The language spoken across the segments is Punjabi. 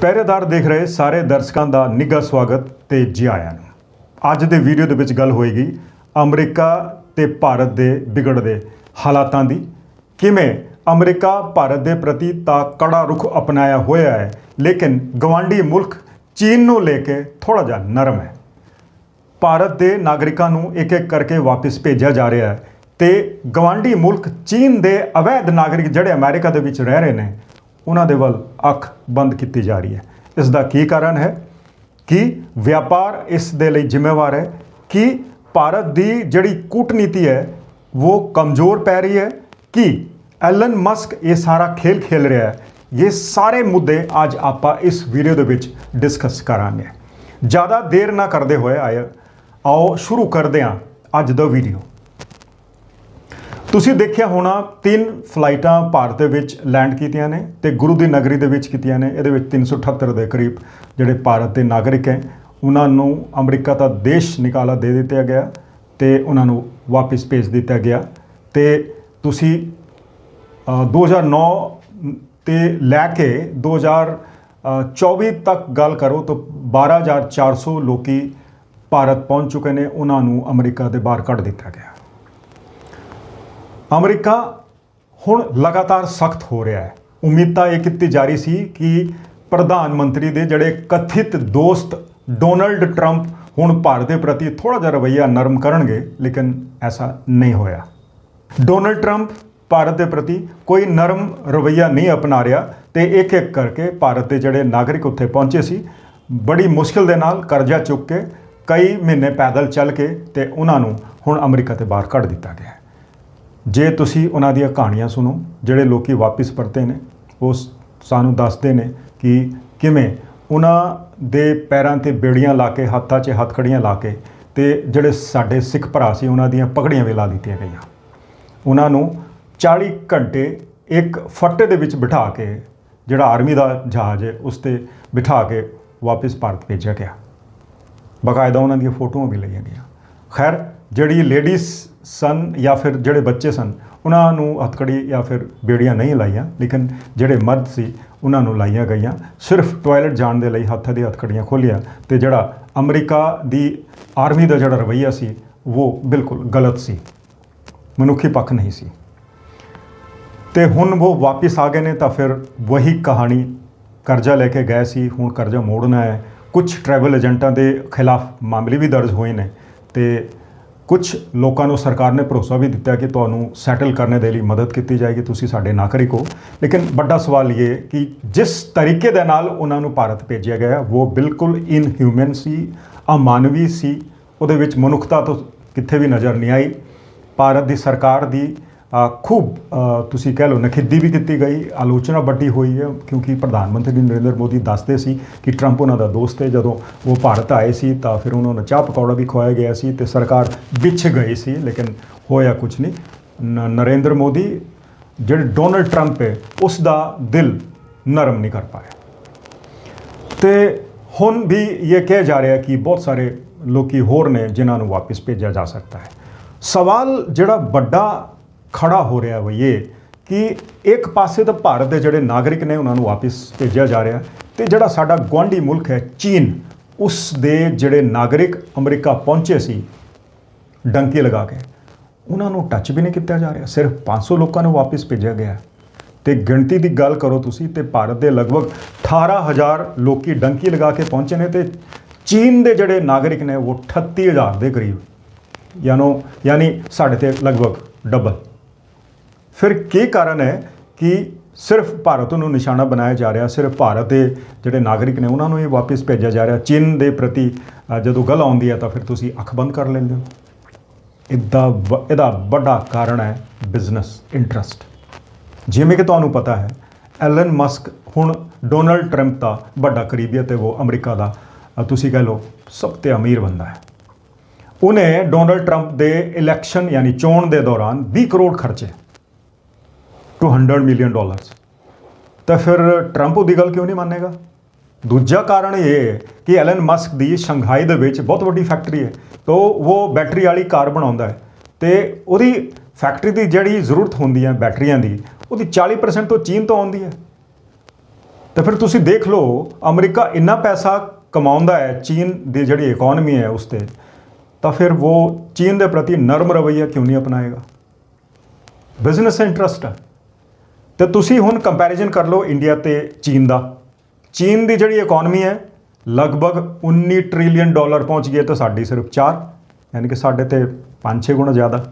ਪਹਿਰੇਦਾਰ ਦੇਖ ਰਹੇ ਸਾਰੇ ਦਰਸ਼ਕਾਂ ਦਾ ਨਿੱਘਾ ਸਵਾਗਤ ਤੇ ਜੀ ਆਇਆਂ ਨੂੰ। ਅੱਜ ਦੇ ਵੀਡੀਓ ਦੇ ਵਿੱਚ ਗੱਲ ਹੋਏਗੀ ਅਮਰੀਕਾ ਤੇ ਭਾਰਤ ਦੇ ਵਿਗੜਦੇ ਹਾਲਾਤਾਂ ਦੀ। ਕਿਵੇਂ ਅਮਰੀਕਾ ਭਾਰਤ ਦੇ ਪ੍ਰਤੀ ਤਾਂ ਕੜਾ ਰੁਖ ਅਪਣਾਇਆ ਹੋਇਆ ਹੈ, ਲੇਕਿਨ ਗਵਾਂਢੀ ਮੁਲਕ ਚੀਨ ਨੂੰ ਲੈ ਕੇ ਥੋੜਾ ਜਿਹਾ ਨਰਮ ਹੈ। ਭਾਰਤ ਦੇ ਨਾਗਰਿਕਾਂ ਨੂੰ ਇੱਕ ਇੱਕ ਕਰਕੇ ਵਾਪਸ ਭੇਜਿਆ ਜਾ ਰਿਹਾ ਹੈ ਤੇ ਗਵਾਂਢੀ ਮੁਲਕ ਚੀਨ ਦੇ ਅਵੈਧ ਨਾਗਰਿਕ ਜਿਹੜੇ ਅਮਰੀਕਾ ਦੇ ਵਿੱਚ ਰਹਿ ਰਹੇ ਨੇ ਉਹਨਾਂ ਦੇ ਵੱਲ ਅੱਖ ਬੰਦ ਕੀਤੀ ਜਾ ਰਹੀ ਹੈ। ਇਸ ਦਾ ਕੀ ਕਾਰਨ ਹੈ? ਕਿ ਵਪਾਰ ਇਸ ਦੇ ਲਈ ਜ਼ਿੰਮੇਵਾਰ ਹੈ ਕਿ ਭਾਰਤ ਦੀ ਜਿਹੜੀ ਕੂਟਨੀਤੀ ਹੈ, ਉਹ ਕਮਜ਼ੋਰ ਪੈ ਰਹੀ ਹੈ ਕਿ ਐਲਨ ਮਸਕ ਇਹ ਸਾਰਾ ਖੇਲ ਖੇਲ ਰਿਹਾ ਹੈ। ਇਹ ਸਾਰੇ ਮੁੱਦੇ ਅੱਜ ਆਪਾਂ ਇਸ ਵੀਡੀਓ ਦੇ ਵਿੱਚ ਡਿਸਕਸ ਕਰਾਂਗੇ। ਜ਼ਿਆਦਾ ਦੇਰ ਨਾ ਕਰਦੇ ਹੋਏ ਆਏ ਆਓ ਸ਼ੁਰੂ ਕਰਦੇ ਹਾਂ ਅੱਜ ਦਾ ਵੀਡੀਓ ਤੁਸੀਂ ਦੇਖਿਆ ਹੋਣਾ ਤਿੰਨ ਫਲਾਈਟਾਂ ਭਾਰਤ ਦੇ ਵਿੱਚ ਲੈਂਡ ਕੀਤੀਆਂ ਨੇ ਤੇ ਗੁਰੂ ਦੀ ਨਗਰੀ ਦੇ ਵਿੱਚ ਕੀਤੀਆਂ ਨੇ। ਇਹਦੇ ਵਿੱਚ 378 ਦੇ ਕਰੀਬ ਜਿਹੜੇ ਭਾਰਤ ਦੇ ਨਾਗਰਿਕ ਹੈ ਉਹਨਾਂ ਨੂੰ ਅਮਰੀਕਾ ਦਾ ਦੇਸ਼ ਨਿਕਾਲਾ ਦੇ ਦਿੱਤਾ ਗਿਆ ਤੇ ਉਹਨਾਂ ਨੂੰ ਵਾਪਸ ਭੇਜ ਦਿੱਤਾ ਗਿਆ। ਤੇ ਤੁਸੀਂ ਅ, 2009 ਤੇ ਲੈ ਕੇ 2024 ਤੱਕ ਗੱਲ ਕਰੋ ਤਾਂ 12400 ਲੋਕੀ ਭਾਰਤ ਪਹੁੰਚ ਚੁੱਕੇ ਨੇ ਉਹਨਾਂ ਨੂੰ ਅਮਰੀਕਾ ਦੇ ਬਾਹਰ ਕੱਢ ਦਿੱਤਾ ਗਿਆ। ਅਮਰੀਕਾ ਹੁਣ ਲਗਾਤਾਰ ਸਖਤ ਹੋ ਰਿਹਾ ਹੈ। ਉਮੀਦ ਤਾਂ ਇਹ ਕੀਤੀ ਜਾ ਰਹੀ ਸੀ ਕਿ ਪ੍ਰਧਾਨ ਮੰਤਰੀ ਦੇ ਜਿਹੜੇ ਕਥਿਤ ਦੋਸਤ ਡੋਨਲਡ ਟਰੰਪ ਹੁਣ ਭਾਰਤ ਦੇ ਪ੍ਰਤੀ ਥੋੜਾ ਜਿਹਾ ਰਵੱਈਆ ਨਰਮ ਕਰਨਗੇ, ਲੇਕਿਨ ਐਸਾ ਨਹੀਂ ਹੋਇਆ। ਡੋਨਲਡ ਟਰੰਪ ਭਾਰਤ ਦੇ ਪ੍ਰਤੀ ਕੋਈ ਨਰਮ ਰਵੱਈਆ ਨਹੀਂ ਅਪਣਾ ਰਿਹਾ ਤੇ ਇੱਕ ਇੱਕ ਕਰਕੇ ਭਾਰਤ ਦੇ ਜਿਹੜੇ ਨਾਗਰਿਕ ਉੱਥੇ ਪਹੁੰਚੇ ਸੀ, ਬੜੀ ਮੁਸ਼ਕਲ ਦੇ ਨਾਲ ਕਰਜ਼ਾ ਚੁੱਕ ਕੇ ਕਈ ਮਹੀਨੇ ਪੈਦਲ ਚੱਲ ਕੇ ਤੇ ਉਹਨਾਂ ਨੂੰ ਹੁਣ ਅਮਰੀਕਾ ਤੇ ਬਾਹਰ ਕੱਢ ਦਿੱਤਾ ਗਿਆ ਜੇ ਤੁਸੀਂ ਉਹਨਾਂ ਦੀਆਂ ਕਹਾਣੀਆਂ ਸੁਣੋ, ਜਿਹੜੇ ਲੋਕੀ ਵਾਪਸ ਪਰਤੇ ਨੇ, ਉਹ ਸਾਨੂੰ ਦੱਸਦੇ ਨੇ ਕਿ ਕਿਵੇਂ ਉਹਨਾਂ ਦੇ ਪੈਰਾਂ ਤੇ ਬੇੜੀਆਂ ਲਾ ਕੇ, ਹੱਥਾਂ 'ਚ ਹੱਥਕੜੀਆਂ ਲਾ ਕੇ ਤੇ ਜਿਹੜੇ ਸਾਡੇ ਸਿੱਖ ਭਰਾ ਸੀ, ਉਹਨਾਂ ਦੀਆਂ ਪਗੜੀਆਂ ਵੀ ਲਾ ਦਿੱਤੀਆਂ ਗਈਆਂ। ਉਹਨਾਂ ਨੂੰ 40 ਘੰਟੇ ਇੱਕ ਫੱਟੇ ਦੇ ਵਿੱਚ ਬਿਠਾ ਕੇ, ਜਿਹੜਾ ਆਰਮੀ ਦਾ ਜਹਾਜ਼ ਹੈ, ਉਸ ਤੇ ਬਿਠਾ ਕੇ ਵਾਪਸ ਭਾਰਤ ਭੇਜਿਆ ਗਿਆ। ਬਕਾਇਦਾ ਉਹਨਾਂ ਦੀਆਂ ਫੋਟੋਆਂ ਵੀ ਲਈਆਂ ਗਈਆਂ। ਖੈਰ ਜਿਹੜੀ ਲੇਡੀਜ਼ ਸਨ ਜਾਂ ਫਿਰ ਜਿਹੜੇ ਬੱਚੇ ਸਨ, ਉਹਨਾਂ ਨੂੰ ਹੱਥਕੜੀ ਜਾਂ ਫਿਰ ਬੇੜੀਆਂ ਨਹੀਂ ਲਾਈਆਂ, ਲੇਕਿਨ ਜਿਹੜੇ ਮਰਦ ਸੀ, ਉਹਨਾਂ ਨੂੰ ਲਾਈਆਂ ਗਈਆਂ। ਸਿਰਫ ਟਾਇਲਟ ਜਾਣ ਦੇ ਲਈ ਹੱਥ ਦੀ ਹੱਥਕੜੀਆਂ ਖੋਲੀਆਂ ਤੇ ਜਿਹੜਾ ਅਮਰੀਕਾ ਦੀ ਆਰਮੀ ਦਾ ਜਿਹੜਾ ਰਵੱਈਆ ਸੀ, ਉਹ ਬਿਲਕੁਲ ਗਲਤ ਸੀ। ਮਨੁੱਖੀ ਪੱਖ ਨਹੀਂ ਸੀ। ਤੇ ਹੁਣ ਉਹ ਵਾਪਸ ਆ ਗਏ ਨੇ ਤਾਂ ਫਿਰ ਵਹੀ ਕਹਾਣੀ ਕਰਜ਼ਾ ਲੈ ਕੇ ਗਏ ਸੀ, ਹੁਣ ਕਰਜ਼ਾ ਮੋੜਨਾ ਹੈ। ਕੁਝ ਟਰੈਵਲ ਏਜੰਟਾਂ ਦੇ ਖਿਲਾਫ ਮਾਮਲੇ ਵੀ ਦਰਜ ਹੋਏ ਨੇ ਤੇ ਕੁਝ ਲੋਕਾਂ ਨੂੰ ਸਰਕਾਰ ਨੇ ਭਰੋਸਾ ਵੀ ਦਿੱਤਾ ਕਿ ਤੁਹਾਨੂੰ ਸੈਟਲ ਕਰਨੇ ਦੇ ਲਈ ਮਦਦ ਕੀਤੀ ਜਾਏਗੀ, ਤੁਸੀਂ ਸਾਡੇ ਨਾਗਰਿਕ ਹੋ। ਲੇਕਿਨ ਵੱਡਾ ਸਵਾਲ ਇਹ ਕਿ ਜਿਸ ਤਰੀਕੇ ਦੇ ਨਾਲ ਉਹਨਾਂ ਨੂੰ ਭਾਰਤ ਭੇਜਿਆ ਗਿਆ ਉਹ ਬਿਲਕੁਲ ਇਨਹਿਊਮਨ ਸੀ, ਅਮਾਨਵੀ ਸੀ, ਉਹਦੇ ਵਿੱਚ ਮਨੁੱਖਤਾ ਤੋਂ ਕਿੱਥੇ ਵੀ ਨਜ਼ਰ ਨਹੀਂ ਆਈ। ਭਾਰਤ ਦੀ ਸਰਕਾਰ ਦੀ ਖੂਬ ਤੁਸੀਂ ਕਹਿ ਲਓ ਨਖਿੱਦੀ ਵੀ ਕੀਤੀ ਗਈ, ਆਲੋਚਨਾ ਵੱਡੀ ਹੋਈ ਹੈ, ਕਿਉਂਕਿ ਪ੍ਰਧਾਨ ਮੰਤਰੀ ਨਰਿੰਦਰ ਮੋਦੀ ਦੱਸਦੇ ਸੀ ਕਿ ਟਰੰਪ ਉਹਨਾਂ ਦਾ ਦੋਸਤ ਹੈ, ਜਦੋਂ ਉਹ ਭਾਰਤ ਆਏ ਸੀ ਤਾਂ ਫਿਰ ਉਹਨਾਂ ਨੂੰ ਚਾਹ ਪਕੌੜਾ ਵੀ ਖਵਾਇਆ ਗਿਆ ਸੀ ਤੇ ਸਰਕਾਰ ਵਿਛ ਗਈ ਸੀ, ਲੇਕਿਨ ਹੋਇਆ ਕੁਝ ਨਹੀਂ। ਨ- ਨਰਿੰਦਰ ਮੋਦੀ, ਜਿਹੜੇ ਡੋਨਲਡ ਟਰੰਪ ਹੈ, ਉਸ ਦਾ ਦਿਲ ਨਰਮ ਨਹੀਂ ਕਰ ਪਾਇਆ। ਤੇ ਹੁਣ ਵੀ ਇਹ ਕਿਹਾ ਜਾ ਰਿਹਾ ਕਿ ਬਹੁਤ ਸਾਰੇ ਲੋਕੀ ਹੋਰ ਨੇ ਜਿਨ੍ਹਾਂ ਨੂੰ ਵਾਪਸ ਭੇਜਿਆ ਜਾ ਸਕਦਾ ਹੈ। ਸਵਾਲ ਜਿਹੜਾ ਵੱਡਾ ਖੜਾ ਹੋ ਰਿਹਾ ਉਹ ਕਿ ਇੱਕ ਪਾਸੇ ਤਾਂ ਭਾਰਤ ਦੇ ਜਿਹੜੇ ਨਾਗਰਿਕ ਨੇ ਉਹਨਾਂ ਨੂੰ ਵਾਪਸ ਭੇਜਿਆ ਜਾ ਰਿਹਾ ਤੇ ਜਿਹੜਾ ਸਾਡਾ ਗੁਆਂਢੀ ਮੁਲਕ ਹੈ ਚੀਨ, ਉਸ ਦੇ ਜਿਹੜੇ ਨਾਗਰਿਕ ਅਮਰੀਕਾ ਪਹੁੰਚੇ ਸੀ, ਡੰਕੀ ਲਗਾ ਕੇ, ਉਹਨਾਂ ਨੂੰ ਟੱਚ ਵੀ ਨਹੀਂ ਕੀਤਾ ਜਾ ਰਿਹਾ, ਸਿਰਫ 500 ਲੋਕਾਂ ਨੂੰ ਵਾਪਸ ਭੇਜਿਆ ਗਿਆ ਹੈ। ਤੇ ਗਿਣਤੀ ਦੀ ਗੱਲ ਕਰੋ ਤੁਸੀਂ ਤੇ ਭਾਰਤ ਦੇ ਲਗਭਗ 18000 ਲੋਕੀ ਡੰਕੀ ਲਗਾ ਕੇ ਪਹੁੰਚੇ ਨੇ ਤੇ ਚੀਨ ਦੇ ਜਿਹੜੇ ਨਾਗਰਿਕ ਨੇ ਉਹ 38000 ਦੇ ਕਰੀਬ, ਯਾਨੋ, ਯਾਨੀ ਸਾਡੇ ਤੇ ਲਗਭਗ ਡਬਲ ਫਿਰ ਕੀ ਕਾਰਨ ਹੈ ਕਿ ਸਿਰਫ ਭਾਰਤ ਨੂੰ ਨਿਸ਼ਾਨਾ ਬਣਾਇਆ ਜਾ ਰਿਹਾ, ਸਿਰਫ ਭਾਰਤ ਦੇ ਜਿਹੜੇ ਨਾਗਰਿਕ ਨੇ ਉਹਨਾਂ ਨੂੰ ਹੀ ਵਾਪਸ ਭੇਜਿਆ ਜਾ ਰਿਹਾ, ਚੀਨ ਦੇ ਪ੍ਰਤੀ ਜਦੋਂ ਗੱਲ ਆਉਂਦੀ ਹੈ ਤਾਂ ਫਿਰ ਤੁਸੀਂ ਅੱਖ ਬੰਦ ਕਰ ਲੈਂਦੇ ਹੋ। ਇਹਦਾ ਵ- ਇਹਦਾ ਵੱਡਾ ਕਾਰਨ ਹੈ ਬਿਜ਼ਨਸ ਇੰਟਰਸਟ। ਜਿਵੇਂ ਕਿ ਤੁਹਾਨੂੰ ਪਤਾ ਹੈ, ਐਲਨ ਮਸਕ ਹੁਣ ਡੋਨਲਡ ਟਰੰਪ ਦਾ ਵੱਡਾ ਕਰੀਬੀ ਹੈ ਤੇ ਉਹ ਅਮਰੀਕਾ ਦਾ ਤੁਸੀਂ ਕਹਿ ਲਓ ਸਭ ਤੋਂ ਅਮੀਰ ਬੰਦਾ ਹੈ। ਉਹਨੇ ਡੋਨਲਡ ਟਰੰਪ ਦੇ ਇਲੈਕਸ਼ਨ ਯਾਨੀ ਚੋਣ ਦੇ ਦੌਰਾਨ 20 ਕਰੋੜ ਖਰਚੇ 200 ਮਿਲੀਅਨ ਡਾਲਰਸ ਤਾਂ ਫਿਰ ਟਰੰਪ ਉਹਦੀ ਗੱਲ ਕਿਉਂ ਨਹੀਂ ਮੰਨੇਗਾ? ਦੂਜਾ ਕਾਰਨ ਇਹ ਹੈ ਕਿ ਐਲਨ ਮਸਕ ਦੀ ਸ਼ੰਘਾਈ ਦੇ ਵਿੱਚ ਬਹੁਤ ਵੱਡੀ ਫੈਕਟਰੀ ਹੈ। ਤੋ ਉਹ ਬੈਟਰੀ ਵਾਲੀ ਕਾਰ ਬਣਾਉਂਦਾ ਹੈ। ਤੇ ਉਹਦੀ ਫੈਕਟਰੀ ਦੀ ਜਿਹੜੀ ਜ਼ਰੂਰਤ ਹੁੰਦੀ ਹੈ ਬੈਟਰੀਆਂ ਦੀ, ਉਹਦੀ 40% ਤੋਂ ਚੀਨ ਤੋਂ ਆਉਂਦੀ ਹੈ। ਤੇ ਫਿਰ ਤੁਸੀਂ ਦੇਖ ਲਓ, ਅਮਰੀਕਾ ਇੰਨਾ ਪੈਸਾ ਕਮਾਉਂਦਾ ਹੈ, ਚੀਨ ਦੀ ਜਿਹੜੀ ਇਕਨੋਮੀ ਹੈ ਉਸ ਤੇ, ਤਾਂ ਫਿਰ ਉਹ ਚੀਨ ਦੇ ਪ੍ਰਤੀ ਨਰਮ ਰਵੱਈਆ ਕਿਉਂ ਨਹੀਂ ਅਪਣਾਏਗਾ? ਬਿਜ਼ਨਸ ਇੰਟਰਸਟ ਹੈ। ਤੇ ਤੁਸੀਂ ਹੁਣ ਕੰਪੈਰੀਜ਼ਨ ਕਰ ਲਓ ਇੰਡੀਆ ਤੇ ਚੀਨ ਦਾ। ਚੀਨ ਦੀ ਜਿਹੜੀ ਇਕਨੋਮੀ ਹੈ, ਲਗਭਗ 19 ਟ੍ਰਿਲੀਅਨ ਡਾਲਰ ਪਹੁੰਚ ਗਈ ਹੈ ਤਾਂ ਸਾਡੀ ਸਿਰਫ 4 ਯਾਨੀ ਕਿ ਸਾਡੇ ਤੇ 5-6 ਗੁਣਾ ਜ਼ਿਆਦਾ।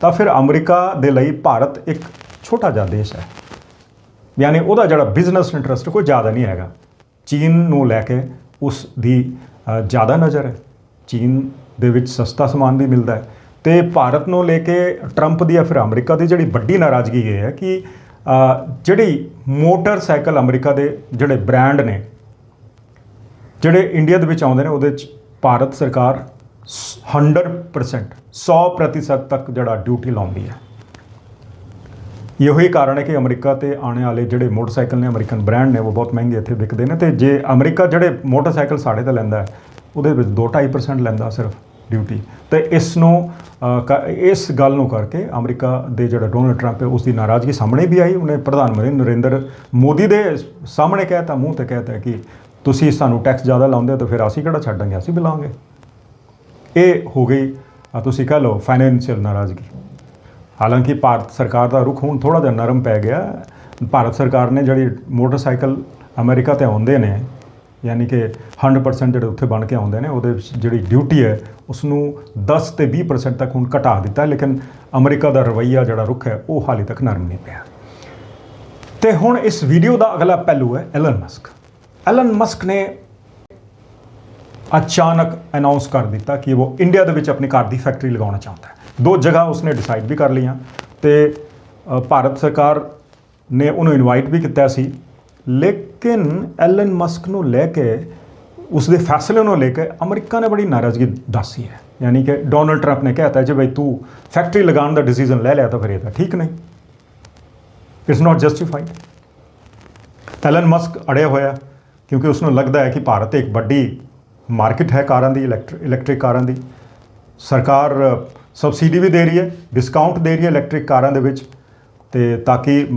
ਤਾਂ ਫਿਰ ਅਮਰੀਕਾ ਦੇ ਲਈ ਭਾਰਤ ਇੱਕ ਛੋਟਾ ਜਿਹਾ ਦੇਸ਼ ਹੈ। ਯਾਨੀ ਉਹਦਾ ਜਿਹੜਾ ਬਿਜ਼ਨਸ ਇੰਟਰਸਟ ਕੋਈ ਜ਼ਿਆਦਾ ਨਹੀਂ ਹੈਗਾ। ਚੀਨ ਨੂੰ ਲੈ ਕੇ ਉਸ ਦੀ ਜ਼ਿਆਦਾ ਨਜ਼ਰ ਹੈ। ਚੀਨ ਦੇ ਵਿੱਚ ਸਸਤਾ ਸਮਾਨ ਵੀ ਮਿਲਦਾ ਹੈ। ਤੇ ਭਾਰਤ ਨੂੰ ਲੈ ਕੇ ਟਰੰਪ ਦੀ ਜਾਂ ਫਿਰ ਅਮਰੀਕਾ ਦੀ ਜਿਹੜੀ ਵੱਡੀ ਨਾਰਾਜ਼ਗੀ ਇਹ ਹੈ ਕਿ ਜਿਹੜੀ ਮੋਟਰਸਾਈਕਲ ਅਮਰੀਕਾ ਦੇ ਜਿਹੜੇ ਬ੍ਰਾਂਡ ਨੇ, ਜਿਹੜੇ ਇੰਡੀਆ ਦੇ ਵਿੱਚ ਆਉਂਦੇ ਨੇ, ਉਹਦੇ ਵਿੱਚ ਭਾਰਤ ਸਰਕਾਰ ਸ- 100% 100% ਤੱਕ ਜਿਹੜਾ ਡਿਊਟੀ ਲਾਉਂਦੀ ਹੈ। ਇਹੋ ਹੀ ਕਾਰਨ ਹੈ ਕਿ ਅਮਰੀਕਾ ਤੇ ਆਉਣ ਵਾਲੇ ਜਿਹੜੇ ਮੋਟਰਸਾਈਕਲ ਨੇ, ਅਮਰੀਕਨ ਬ੍ਰਾਂਡ ਨੇ, ਉਹ ਬਹੁਤ ਮਹਿੰਗੇ ਇੱਥੇ ਵਿਕਦੇ ਨੇ ਤੇ ਜੇ ਅਮਰੀਕਾ ਜਿਹੜੇ ਮੋਟਰਸਾਈਕਲ ਸਾਡੇ 'ਤੇ ਲੈਂਦਾ ਉਹਦੇ ਵਿੱਚ 2.5% ਲੈਂਦਾ ਸਿਰਫ। ਡਿਊਟੀ ਤੇ ਇਸ ਨੂੰ ਕ- ਇਸ ਗੱਲ ਨੂੰ ਕਰਕੇ ਅਮਰੀਕਾ ਦੇ ਜਿਹੜਾ ਡੋਨਲਡ ਟਰੰਪ ਹੈ ਉਸ ਦੀ ਨਾਰਾਜ਼ਗੀ ਸਾਹਮਣੇ ਵੀ ਆਈ। ਉਹਨੇ ਪ੍ਰਧਾਨ ਮੰਤਰੀ ਨਰਿੰਦਰ ਮੋਦੀ ਦੇ ਸਾਹਮਣੇ ਕਹਿਤਾ ਮੂੰਹ ਤੇ ਕਹਿਤਾ ਕਿ ਤੁਸੀਂ ਸਾਨੂੰ ਟੈਕਸ ਜ਼ਿਆਦਾ ਲਾਉਂਦੇ ਹੋ ਤਾਂ ਫਿਰ ਅਸੀਂ ਕਿਹੜਾ ਛੱਡਾਂਗੇ ਅਸੀਂ ਵੀ ਇਹ ਹੋ ਗਈ ਤੁਸੀਂ ਕਹ ਲਓ ਫਾਈਨੈਂਸ਼ੀਅਲ ਨਾਰਾਜ਼ਗੀ। ਹਾਲਾਂਕਿ ਭਾਰਤ ਸਰਕਾਰ ਦਾ ਰੁਖ ਹੁਣ ਥੋੜਾ ਜਿਹਾ ਨਰਮ ਪੈ ਗਿਆ। ਭਾਰਤ ਸਰਕਾਰ ਨੇ ਜਿਹੜੀ ਮੋਟਰਸਾਈਕਲ ਅਮਰੀਕਾ ਤੇ ਆਉਂਦੇ ਨੇ ਯਾਨੀ ਕਿ 100% ਜਿਹੜੇ ਉੱਥੇ ਬਣ ਕੇ ਆਉਂਦੇ ਨੇ, ਉਹਦੇ ਵਿੱਚ ਜਿਹੜੀ ਡਿਊਟੀ ਹੈ ਉਸ ਨੂੰ 10 ਤੇ 20% ਤੱਕ ਹੁਣ ਘਟਾ ਦਿੱਤਾ, ਲੇਕਿਨ ਅਮਰੀਕਾ ਦਾ ਰਵੱਈਆ ਜਿਹੜਾ ਰੁਖ ਹੈ, ਉਹ ਹਾਲੇ ਤੱਕ ਨਰਮ ਨਹੀਂ ਪਿਆ। ਤੇ ਹੁਣ ਇਸ ਵੀਡੀਓ ਦਾ ਅਗਲਾ ਪਹਿਲੂ ਹੈ ਐਲਨ ਮਸਕ ਐਲਨ ਮਸਕ ਨੇ ਅਚਾਨਕ ਅਨਾਉਂਸ ਕਰ ਦਿੱਤਾ ਕਿ ਉਹ ਇੰਡੀਆ ਦੇ ਵਿੱਚ ਆਪਣੀ ਕਾਰ ਦੀ ਫੈਕਟਰੀ ਲਗਾਉਣਾ ਚਾਹੁੰਦਾ ਹੈ। ਦੋ ਜਗ੍ਹਾ ਉਸਨੇ ਡਿਸਾਈਡ ਵੀ ਕਰ ਲਈਆਂ ਤੇ ਭਾਰਤ ਸਰਕਾਰ ਨੇ ਉਹਨੂੰ ਇਨਵਾਈਟ ਵੀ ਕੀਤਾ ਸੀ, ਲੇਕ ਲੇਕਿਨ ਐਲਨ ਮਸਕ ਨੂੰ ਲੈ ਕੇ ਉਸ ਦੇ ਫੈਸਲੇ ਨੂੰ ਲੈ ਕੇ ਅਮਰੀਕਾ ਨੇ ਬੜੀ ਨਾਰਾਜ਼ਗੀ ਦੱਸੀ ਹੈ। ਯਾਨੀ ਕਿ ਡੋਨਲਡ ਟਰੰਪ ਨੇ ਕਹਿਤਾ ਜੇ, ਬਈ ਤੂੰ ਫੈਕਟਰੀ ਲਗਾਉਣ ਦਾ ਡਿਸੀਜਨ ਲੈ ਲਿਆ ਤਾਂ ਫਿਰ ਇਹ ਤਾਂ ਠੀਕ ਨਹੀਂ। It's not justified Elon Musk ਅੜਿਆ ਹੋਇਆ, ਕਿਉਂਕਿ ਉਸ ਨੂੰ ਲੱਗਦਾ ਹੈ ਕਿ ਭਾਰਤ ਇੱਕ ਵੱਡੀ ਮਾਰਕੀਟ ਹੈ ਕਾਰਾਂ ਦੀ ਇਲੈਕਟ੍ਰਿਕ ਕਾਰਾਂ ਦੀ। ਸਰਕਾਰ ਸਬਸਿਡੀ ਵੀ ਦੇ ਰਹੀ ਹੈ, ਡਿਸਕਾਊਂਟ ਦੇ ਰਹੀ ਹੈ ਇਲੈਕਟ੍ਰਿਕ ਕਾਰਾਂ ਦੇ ਵਿੱਚ। ਤੇ ਤਾਂ ਕਿ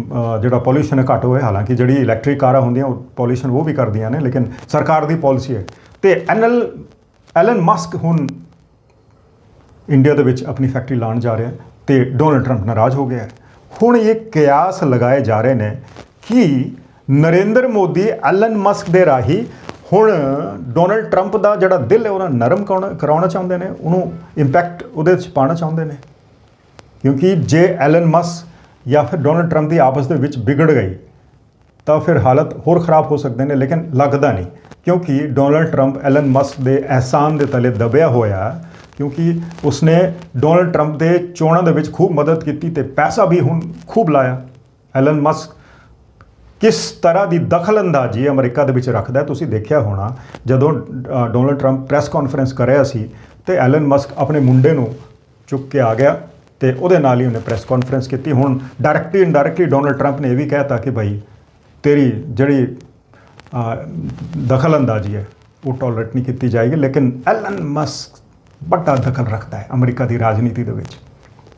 ਜਿਹੜਾ ਪੋਲੂਸ਼ਨ ਹੈ ਘੱਟ ਹੋਵੇ ਹਾਲਾਂਕਿ ਜਿਹੜੀ ਇਲੈਕਟ੍ਰਿਕ ਕਾਰਾਂ ਹੁੰਦੀਆਂ, ਉਹ ਪੋਲੂਸ਼ਨ ਉਹ ਵੀ ਕਰਦੀਆਂ ਨੇ, ਲੇਕਿਨ ਸਰਕਾਰ ਦੀ ਪਾਲਿਸੀ ਹੈ। ਤੇ ਐਨਲ, ਐਲਨ ਮਸਕ ਹੁਣ ਇੰਡੀਆ ਦੇ ਵਿੱਚ ਆਪਣੀ ਫੈਕਟਰੀ ਲਾਉਣ ਜਾ ਰਿਹਾ ਹੈ ਤੇ ਡੋਨਲਡ ਟਰੰਪ ਨਾਰਾਜ਼ ਹੋ ਗਿਆ ਹੁਣ ਇਹ ਕਿਆਸ ਲਗਾਏ ਜਾ ਰਹੇ ਨੇ ਕਿ ਨਰਿੰਦਰ ਮੋਦੀ, ਐਲਨ ਮਸਕ ਦੇ ਰਾਹੀਂ ਹੁਣ ਡੋਨਲਡ ਟਰੰਪ ਦਾ ਜਿਹੜਾ ਦਿਲ ਹੈ ਉਹਨਾਂ ਨਰਮ ਕਰਾਉਣਾ- ਕਰਾਉਣਾ ਚਾਹੁੰਦੇ ਨੇ, ਉਹਨੂੰ ਇੰਪੈਕਟ ਉਹਦੇ ਵਿੱਚ ਪਾਉਣਾ ਚਾਹੁੰਦੇ ਨੇ। ਕਿਉਂਕਿ ਜੇ ਐਲਨ ਮਸਕ ਜਾਂ ਫਿਰ ਡੋਨਲਡ ਟਰੰਪ ਦੀ ਆਪਸ ਦੇ ਵਿੱਚ ਵਿਗੜ ਗਈ ਤਾਂ ਫਿਰ ਹਾਲਤ ਹੋਰ ਖਰਾਬ ਹੋ ਸਕਦੇ ਨੇ ਲੇਕਿਨ ਲੱਗਦਾ ਨਹੀਂ। ਕਿਉਂਕਿ ਡੋਨਲਡ ਟਰੰਪ ਐਲਨ ਮਸਕ ਦੇ ਅਹਿਸਾਨ ਦੇ ਤਲੇ ਦਬਿਆ ਹੋਇਆ ਕਿਉਂਕਿ ਉਸਨੇ ਡੋਨਲਡ ਟਰੰਪ ਦੇ ਚੋਣਾਂ ਦੇ ਵਿੱਚ ਖੂਬ ਮਦਦ ਕੀਤੀ ਤੇ ਪੈਸਾ ਵੀ ਹੁਣ ਖੂਬ ਲਾਇਆ। ਐਲਨ ਮਸਕ ਕਿਸ ਤਰ੍ਹਾਂ ਦੀ ਦਖਲਅੰਦਾਜ਼ੀ ਅਮਰੀਕਾ ਦੇ ਵਿੱਚ ਰੱਖਦਾ ਤੁਸੀਂ ਦੇਖਿਆ ਹੋਣਾ ਜਦੋਂ ਅ, ਡੋਨਲਡ ਟਰੰਪ ਪ੍ਰੈਸ ਕਾਨਫਰੰਸ ਕਰ ਰਿਹਾ ਸੀ ਤੇ ਐਲਨ ਮਸਕ ਆਪਣੇ ਮੁੰਡੇ ਨੂੰ ਚੁੱਕ ਕੇ ਆ ਗਿਆ। ਤੇ ਉਹਦੇ ਨਾਲ ਹੀ ਉਹਨੇ ਪ੍ਰੈਸ ਕਾਨਫਰੰਸ ਕੀਤੀ। ਹੁਣ ਡਾਇਰੈਕਟਲੀ ਇਨਡਾਇਰੈਕਟਲੀ ਡੋਨਲਡ ਟਰੰਪ ਨੇ ਇਹ ਵੀ ਕਹਿਤਾ ਕਿ ਭਾਈ ਤੇਰੀ ਜਿਹੜੀ ਅ, ਦਖਲਅੰਦਾਜ਼ੀ ਹੈ ਉਹ ਟੋਲਰੇਟ ਨਹੀਂ ਕੀਤੀ ਜਾਏਗੀ। ਲੇਕਿਨ ਐਲਨ ਮਸਕ ਵੱਡਾ ਦਖਲ ਰੱਖਦਾ ਹੈ ਅਮਰੀਕਾ ਦੀ ਰਾਜਨੀਤੀ ਦੇ ਵਿੱਚ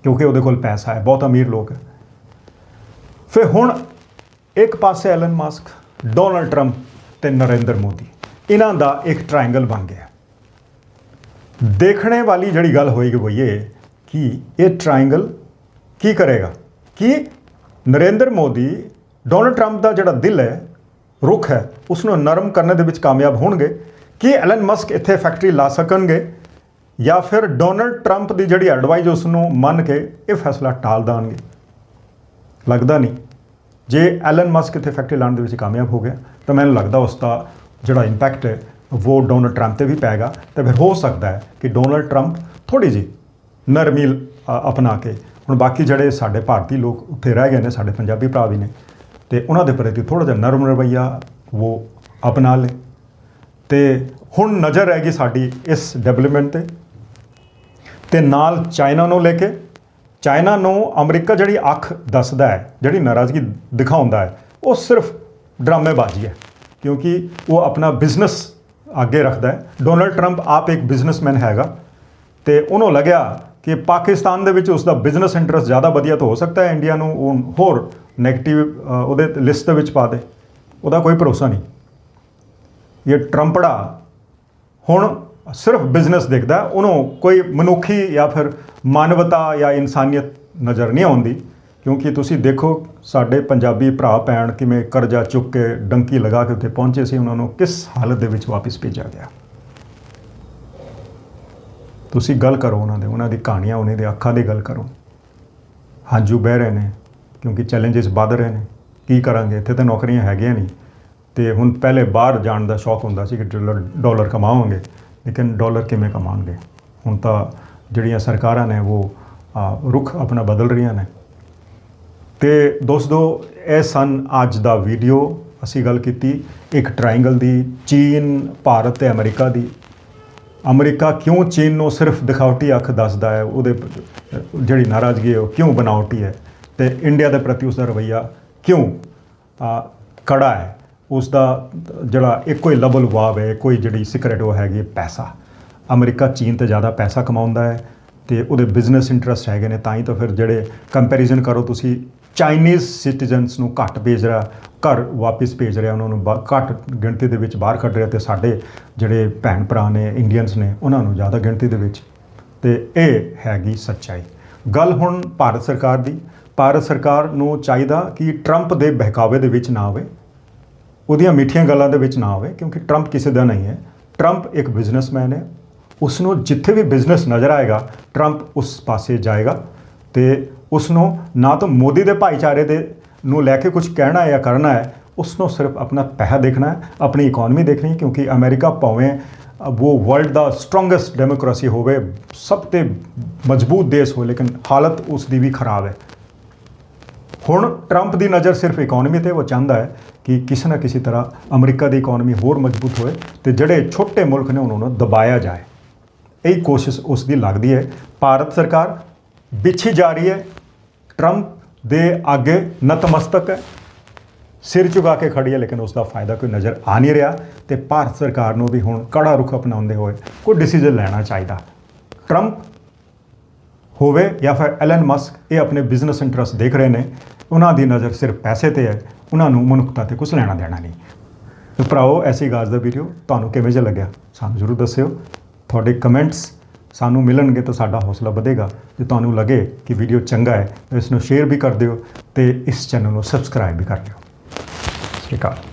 ਕਿਉਂਕਿ ਉਹਦੇ ਕੋਲ ਪੈਸਾ ਹੈ ਬਹੁਤ ਅਮੀਰ ਲੋਕ ਹੈ। ਫਿਰ ਹੁਣ ਇੱਕ ਪਾਸੇ ਐਲਨ ਮਸਕ ਡੋਨਲਡ ਟਰੰਪ ਤੇ ਨਰਿੰਦਰ ਮੋਦੀ ਇਹਨਾਂ ਦਾ ਇੱਕ ਟ੍ਰਾਇੰਗਲ ਬਣ ਗਿਆ। ਦੇਖਣੇ ਵਾਲੀ ਜਿਹੜੀ ਗੱਲ ਹੋਏਗੀ ਉਹ ਇਹ ਕਿ ਇਹ ਟ੍ਰਾਇੰਗਲ ਕੀ ਕਰੇਗਾ? ਕਿ ਨਰਿੰਦਰ ਮੋਦੀ, ਡੋਨਲਡ ਟਰੰਪ ਦਾ ਜਿਹੜਾ ਦਿਲ ਹੈ, ਰੁਖ ਹੈ ਉਸ ਨੂੰ ਨਰਮ ਕਰਨ ਦੇ ਵਿੱਚ ਕਾਮਯਾਬ ਹੋਣਗੇ? ਕਿ ਐਲਨ ਮਸਕ ਇੱਥੇ ਫੈਕਟਰੀ ਲਾ ਸਕਣਗੇ? ਜਾਂ ਫਿਰ ਡੋਨਲਡ ਟਰੰਪ ਦੀ ਜਿਹੜੀ ਐਡਵਾਈਸ ਉਸ ਨੂੰ ਮੰਨ ਕੇ ਇਹ ਫੈਸਲਾ ਟਾਲ ਦੇਣਗੇ? ਲੱਗਦਾ ਨਹੀਂ। ਜੇ ਐਲਨ ਮਸਕ ਇੱਥੇ ਫੈਕਟਰੀ ਲਾਉਣ ਦੇ ਵਿੱਚ ਕਾਮਯਾਬ ਹੋ ਗਿਆ, ਤਾਂ ਮੈਨੂੰ ਲੱਗਦਾ ਉਸ ਦਾ ਜਿਹੜਾ ਇੰਪੈਕਟ ਹੈ, ਉਹ ਡੋਨਲਡ ਟਰੰਪ ਤੇ ਵੀ ਪੈਗਾ ਤੇ ਫਿਰ ਹੋ ਸਕਦਾ ਹੈ ਕਿ ਡੋਨਲਡ ਟਰੰਪ ਥੋੜੀ ਜੀ ਨਰਮੀ ਅਪਣਾ ਕੇ। ਹੁਣ ਬਾਕੀ ਜਿਹੜੇ ਸਾਡੇ ਭਾਰਤੀ ਲੋਕ ਉੱਥੇ ਰਹਿ ਗਏ ਨੇ, ਸਾਡੇ ਪੰਜਾਬੀ ਭਰਾ ਵੀ ਨੇ, ਤੇ ਉਹਨਾਂ ਦੇ ਪ੍ਰਤੀ ਥੋੜਾ ਜਿਹਾ ਨਰਮ ਰਵੱਈਆ ਉਹ ਅਪਣਾ ਲੇ। ਤੇ ਹੁਣ ਨਜ਼ਰ ਰਹੇਗੀ ਸਾਡੀ ਇਸ ਡਿਵੈਲਪਮੈਂਟ ਤੇ। ਤੇ ਨਾਲ ਚਾਈਨਾ ਨੂੰ ਲੈ ਕੇ, ਚਾਈਨਾ ਨੂੰ ਅਮਰੀਕਾ ਜਿਹੜੀ ਅੱਖ ਦੱਸਦਾ ਹੈ, ਜਿਹੜੀ ਨਾਰਾਜ਼ਗੀ ਦਿਖਾਉਂਦਾ ਹੈ, ਉਹ ਸਿਰਫ ਡਰਾਮੇਬਾਜ਼ੀ ਹੈ। ਕਿਉਂਕਿ ਉਹ ਆਪਣਾ ਬਿਜ਼ਨਸ ਅੱਗੇ ਰੱਖਦਾ ਹੈ। ਡੋਨਲਡ ਟਰੰਪ ਆਪ ਇੱਕ ਬਿਜ਼ਨਸਮੈਨ ਹੈਗਾ, ਤੇ ਉਹਨੂੰ ਲੱਗਿਆ ਕਿ ਪਾਕਿਸਤਾਨ ਦੇ ਵਿੱਚ ਉਸ ਦਾ ਬਿਜ਼ਨਸ ਇੰਟਰਸਟ ਜ਼ਿਆਦਾ ਵਧੀਆ ਤਾਂ ਹੋ ਸਕਦਾ ਹੈ, ਇੰਡੀਆ ਨੂੰ ਉਹ ਹੋਰ 네ਗੇਟਿਵ ਉਹਦੇ ਲਿਸਟ ਦੇ ਵਿੱਚ ਪਾ ਦੇ। ਉਹਦਾ ਕੋਈ ਭਰੋਸਾ ਨਹੀਂ। ਇਹ ਟਰੰਪੜਾ ਹੁਣ ਸਿਰਫ ਬਿਜ਼ਨਸ ਦੇਖਦਾ, ਉਹਨੂੰ ਕੋਈ ਮਨੁੱਖੀ ਜਾਂ ਫਿਰ ਮਾਨਵਤਾ ਜਾਂ ਇਨਸਾਨੀਅਤ ਨਜ਼ਰ ਨਹੀਂ ਆਉਂਦੀ, ਕਿਉਂਕਿ ਤੁਸੀਂ ਦੇਖੋ ਸਾਡੇ ਪੰਜਾਬੀ ਭਰਾ, ਭੈਣ ਕਿਵੇਂ ਕਰਜ਼ਾ ਚੁੱਕ ਕੇ ਡੰਕੀ ਲਗਾ ਕੇ ਉੱਥੇ ਪਹੁੰਚੇ ਸੀ, ਉਹਨਾਂ ਨੂੰ ਕਿਸ ਹਾਲਤ ਦੇ ਵਿੱਚ ਵਾਪਸ ਭੇਜਿਆ ਗਿਆ। ਤੁਸੀਂ ਗੱਲ ਕਰੋ ਉਹਨਾਂ ਦੇ ਉਹਨਾਂ ਦੀ ਕਹਾਣੀਆਂ ਉਹਨਾਂ ਦੇ ਅੱਖਾਂ ਦੀ ਗੱਲ ਕਰੋ। ਹੰਝੂ ਬਹਿ ਰਹੇ ਨੇ ਕਿਉਂਕਿ ਚੈਲੰਜਸ ਵੱਧ ਰਹੇ ਨੇ। ਕੀ ਕਰਾਂਗੇ? ਇੱਥੇ ਤਾਂ ਨੌਕਰੀਆਂ ਹੈਗੀਆਂ ਨਹੀਂ। ਤੇ ਹੁਣ ਪਹਿਲੇ ਬਾਹਰ ਜਾਣ ਦਾ ਸ਼ੌਕ ਹੁੰਦਾ ਸੀ ਕਿ ਡਾਲਰ ਡਾਲਰ ਕਮਾਵਾਂਗੇ ਲੇਕਿਨ ਡਾਲਰ ਕਿਵੇਂ ਕਮਾਉਣਗੇ ਹੁਣ ਤਾਂ ਜਿਹੜੀਆਂ ਸਰਕਾਰਾਂ ਨੇ ਉਹ ਆ, ਰੁਖ ਆਪਣਾ ਬਦਲ ਰਹੀਆਂ ਨੇ। ਤੇ ਦੋਸਤੋ ਇਹ ਸਨ ਅੱਜ ਦਾ ਵੀਡੀਓ ਅਸੀਂ ਗੱਲ ਕੀਤੀ ਇੱਕ ਟ੍ਰਾਇੰਗਲ ਦੀ ਚੀਨ ਭਾਰਤ ਤੇ ਅਮਰੀਕਾ ਦੀ। ਅਮਰੀਕਾ ਕਿਉਂ ਚੀਨ ਨੂੰ ਸਿਰਫ ਦਿਖਾਵਟੀ ਅੱਖ ਦੱਸਦਾ ਹੈ, ਉਹਦੇ ਜਿਹੜੀ ਨਾਰਾਜ਼ਗੀ ਹੈ ਉਹ ਕਿਉਂ ਬਣਾਵਟੀ ਹੈ ਤੇ ਇੰਡੀਆ ਦੇ ਪ੍ਰਤੀ ਉਸ ਦਾ ਰਵਈਆ ਕਿਉਂ ਕੜਾ ਹੈ? ਉਸ ਦਾ ਜਿਹੜਾ ਇੱਕੋ ਹੀ ਲਬਲ ਵਾਵ ਹੈ ਕੋਈ ਜਿਹੜੀ ਸਿਕਰਟ ਉਹ ਹੈਗੀ ਹੈ ਪੈਸਾ। ਅਮਰੀਕਾ ਚੀਨ ਤੇ ਜ਼ਿਆਦਾ ਪੈਸਾ ਕਮਾਉਂਦਾ ਹੈ ਤੇ ਉਹਦੇ ਬਿਜ਼ਨਸ ਇੰਟਰਸਟ ਹੈਗੇ ਨੇ, ਤਾਂ ਹੀ ਤਾਂ ਫਿਰ ਜਿਹੜੇ ਕੰਪੈਰੀਜ਼ਨ ਕਰੋ ਤੁਸੀਂ ਚਾਈਨੀਜ਼ ਸਿਟੀਜ਼ਨਸ ਨੂੰ ਘੱਟ ਭੇਜ ਰਿਹਾ, ਘਰ ਵਾਪਸ ਭੇਜ ਰਿਹਾ, ਉਹਨਾਂ ਨੂੰ ਬਾ- ਘੱਟ ਗਿਣਤੀ ਦੇ ਵਿੱਚ ਬਾਹਰ ਕੱਢ ਰਿਹਾ ਤੇ ਸਾਡੇ ਜਿਹੜੇ ਭੈਣ ਭਰਾ ਨੇ ਇੰਡੀਅਨਸ ਨੇ, ਉਹਨਾਂ ਨੂੰ ਜ਼ਿਆਦਾ ਗਿਣਤੀ ਦੇ ਵਿੱਚ। ਤੇ ਇਹ ਹੈਗੀ ਸੱਚਾਈ। ਗੱਲ ਹੁਣ ਭਾਰਤ ਸਰਕਾਰ ਦੀ। ਭਾਰਤ ਸਰਕਾਰ ਨੂੰ ਚਾਹੀਦਾ ਕਿ ਟਰੰਪ ਦੇ ਬਹਿਕਾਵੇ ਦੇ ਵਿੱਚ ਨਾ ਆਵੇ। ਉਹਦੀਆਂ ਮਿੱਠੀਆਂ ਗੱਲਾਂ ਦੇ ਵਿੱਚ ਨਾ ਆਵੇ, ਕਿਉਂਕਿ ਟਰੰਪ ਕਿਸੇ ਦਾ ਨਹੀਂ ਹੈ। ਟਰੰਪ ਇੱਕ ਬਿਜ਼ਨਸਮੈਨ ਹੈ। ਉਸ ਨੂੰ ਜਿੱਥੇ ਵੀ ਬਿਜ਼ਨਸ ਨਜ਼ਰ ਆਏਗਾ ਟਰੰਪ ਉਸ ਪਾਸੇ ਜਾਏਗਾ। ਤੇ ਉਸ ਨੂੰ ਨਾ ਤਾਂ ਮੋਦੀ ਦੇ ਭਾਈਚਾਰੇ ਦੇ ਨੂੰ ਲੈ ਕੇ ਕੁਝ ਕਹਿਣਾ ਹੈ ਜਾਂ ਕਰਨਾ ਹੈ ਉਸ ਨੂੰ ਸਿਰਫ ਆਪਣਾ ਪੈਸਾ ਦੇਖਣਾ ਹੈ, ਆਪਣੀ ਇਕਨੋਮੀ ਦੇਖਣੀ ਹੈ, ਕਿਉਂਕਿ ਅਮਰੀਕਾ ਭਾਵੇਂ ਉਹ ਵਰਲਡ ਦਾ ਸਟਰੋਂਗੈਸਟ ਡੈਮੋਕ੍ਰੇਸੀ ਹੋਵੇ, ਸਭ ਤੋਂ ਮਜ਼ਬੂਤ ਦੇਸ਼ ਹੋਵੇ, ਲੇਕਿਨ ਹਾਲਤ ਉਸ ਦੀ ਵੀ ਖਰਾਬ ਹੈ। ਹੁਣ ਟਰੰਪ ਦੀ ਨਜ਼ਰ ਸਿਰਫ ਇਕਨੋਮੀ ਤੇ ਉਹ ਚਾਹੁੰਦਾ ਹੈ ਕਿ ਕਿਸੇ ਨਾ ਕਿਸੇ ਤਰ੍ਹਾਂ ਅਮਰੀਕਾ ਦੀ ਇਕਨੋਮੀ ਹੋਰ ਮਜ਼ਬੂਤ ਹੋਏ ਤੇ ਜਿਹੜੇ ਛੋਟੇ ਮੁਲਕ ਨੇ ਉਹਨਾਂ ਨੂੰ ਦਬਾਇਆ ਜਾਏ। ਇਹ ਕੋਸ਼ਿਸ਼ ਉਸ ਦੀ ਲੱਗਦੀ ਹੈ। ਭਾਰਤ ਸਰਕਾਰ ਪਿੱਛੇ ਜਾ ਰਹੀ ਹੈ। ਟਰੰਪ ਦੇ ਅੱਗੇ ਨਤਮਸਤਕ ਹੈ। ਸਿਰ ਝੁਕਾ ਕੇ ਖੜੀ ਹੈ, ਲੇਕਿਨ ਉਸ ਦਾ ਫਾਇਦਾ ਕੋਈ ਨਜ਼ਰ ਆ ਨਹੀਂ ਰਿਹਾ ਤੇ ਭਾਰਤ ਸਰਕਾਰ ਨੂੰ ਵੀ ਹੁਣ ਕੜਾ ਰੁਖ ਅਪਣਾਉਂਦੇ ਹੋਏ ਕੋਈ ਡਿਸੀਜਨ ਲੈਣਾ ਚਾਹੀਦਾ। ਟਰੰਪ ਹੋਵੇ ਜਾਂ ਫਿਰ ਐਲਨ ਮਸਕ ਇਹ ਆਪਣੇ ਬਿਜ਼ਨਸ ਇੰਟਰਸਟ ਦੇਖ ਰਹੇ ਨੇ, ਉਹਨਾਂ ਦੀ ਨਜ਼ਰ ਸਿਰਫ ਪੈਸੇ ਤੇ ਹੈ, ਉਹਨਾਂ ਨੂੰ ਮਨੁੱਖਤਾ ਤੇ ਕੁਝ ਲੈਣਾ ਦੇਣਾ ਨਹੀਂ। ਤੇ ਭਰਾਓ ਐਸੀ ਗਾਜ ਦਾ ਵੀਡੀਓ ਤੁਹਾਨੂੰ ਕਿਵੇਂ ਜਿਹਾ ਲੱਗਿਆ, ਸਾਨੂੰ ਜ਼ਰੂਰ ਦੱਸਿਓ। ਤੁਹਾਡੇ ਕਮੈਂਟਸ ਸਾਨੂੰ ਮਿਲਣਗੇ ਤਾਂ ਸਾਡਾ ਹੌਸਲਾ ਵਧੇਗਾ। ਜੇ ਤੁਹਾਨੂੰ ਲੱਗੇ ਕਿ ਵੀਡੀਓ ਚੰਗਾ ਹੈ, ਤਾਂ ਇਸ ਨੂੰ ਸ਼ੇਅਰ ਵੀ ਕਰ ਦਿਓ ਤੇ ਇਸ ਚੈਨਲ ਨੂੰ ਸਬਸਕ੍ਰਾਈਬ ਵੀ ਕਰ ਲਿਓ ਸਤਿ ਸ਼੍ਰੀ ਅਕਾਲ।